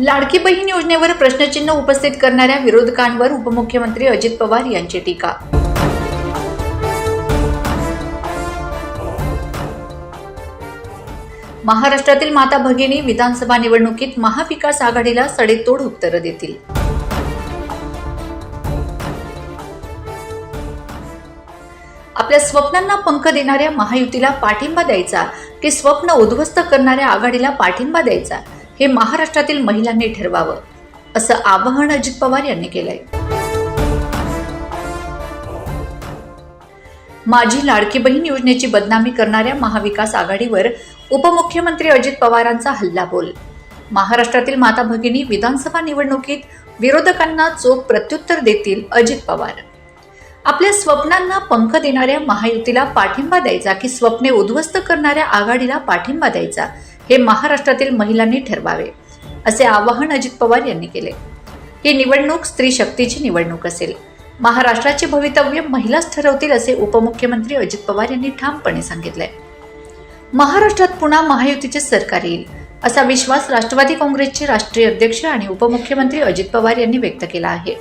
लाडकी बहीण योजनेवर प्रश्नचिन्ह उपस्थित करणाऱ्या विरोधकांवर उपमुख्यमंत्री अजित पवार यांची टीका. महाराष्ट्रातील माता भगिनी विधानसभा निवडणुकीत महाविकास आघाडीला सडेतोड उत्तरं देतील. आपल्या स्वप्नांना पंख देणाऱ्या महायुतीला पाठिंबा द्यायचा की स्वप्न उद्ध्वस्त करणाऱ्या आघाडीला पाठिंबा द्यायचा? हे महाराष्ट्रातील महिलांनी ठरवावं असं आवाहन अजित पवार यांनी केलंय. माझी लाडकी बहीण योजनेची बदनामी करणाऱ्या महाविकास आघाडीवर उपमुख्यमंत्री अजित पवारांचा हल्ला बोल महाराष्ट्रातील माता भगिनी विधानसभा निवडणुकीत विरोधकांना चोख प्रत्युत्तर देतील अजित पवार. आपल्या स्वप्नांना पंख देणाऱ्या महायुतीला पाठिंबा द्यायचा की स्वप्ने उद्ध्वस्त करणाऱ्या आघाडीला पाठिंबा द्यायचा हे महाराष्ट्रातील महिलांनी ठरवावे असे आवाहन अजित पवार यांनी केले. ही निवडणूक स्त्री शक्तीची निवडणूक असेल. महाराष्ट्राचे भवितव्य महिलाच ठरवतील असे उपमुख्यमंत्री अजित पवार यांनी ठामपणे सांगितले. महाराष्ट्रात पुन्हा महायुतीचे सरकार येईल असा विश्वास राष्ट्रवादी काँग्रेसचे राष्ट्रीय अध्यक्ष आणि उपमुख्यमंत्री अजित पवार यांनी व्यक्त केला आहे.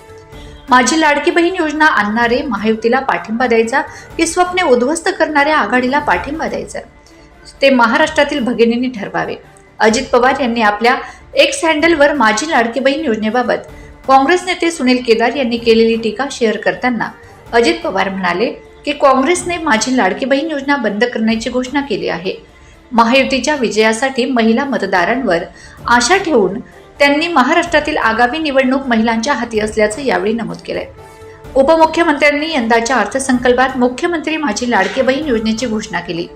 माझी लाडकी बहीण योजना आणणारे महायुतीला पाठिंबा द्यायचा की स्वप्ने उद्ध्वस्त करणाऱ्या आघाडीला पाठिंबा द्यायचा. ते महाराष्ट्रातील भगिनींनी ठरवावे. अजित पवार यांनी आपल्या एक्स हँडलवर माझी लाडकी बहीण योजनेबाबत काँग्रेस नेते सुनील केदार यांनी केलेली टीका शेअर करताना अजित पवार म्हणाले की काँग्रेसने माझी लाडकी बहीण योजना बंद करण्याची घोषणा केली आहे. महायुतीच्या विजयासाठी महिला मतदारांवर आशा ठेवून त्यांनी महाराष्ट्रातील आगामी निवडणूक महिलांच्या हाती असल्याचं यावेळी नमूद केलंय. उपमुख्यमंत्र्यांनी यंदाच्या अर्थसंकल्पात मुख्यमंत्री माझी लाडकी बहीण योजनेची घोषणा केली.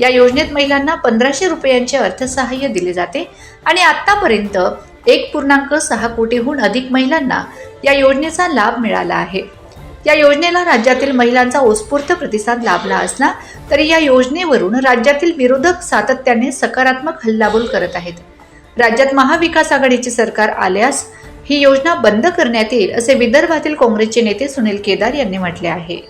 या योजनेत महिलांना पंधराशे रुपयांचे अर्थसहाय्य दिले जाते आणि आतापर्यंत एक पूर्णांक सहा कोटीहून अधिक महिलांना या योजनेचा लाभ मिळाला आहे. या योजनेला राज्यातील महिलांचा उत्स्फूर्त प्रतिसाद लाभला असला तरी या योजनेवरून राज्यातील विरोधक सातत्याने सकारात्मक हल्लाबोल करत आहेत. राज्यात महाविकास आघाडीचे सरकार आल्यास ही योजना बंद करण्यात येईल असे विदर्भातील काँग्रेसचे नेते सुनील केदार यांनी म्हटले आहे.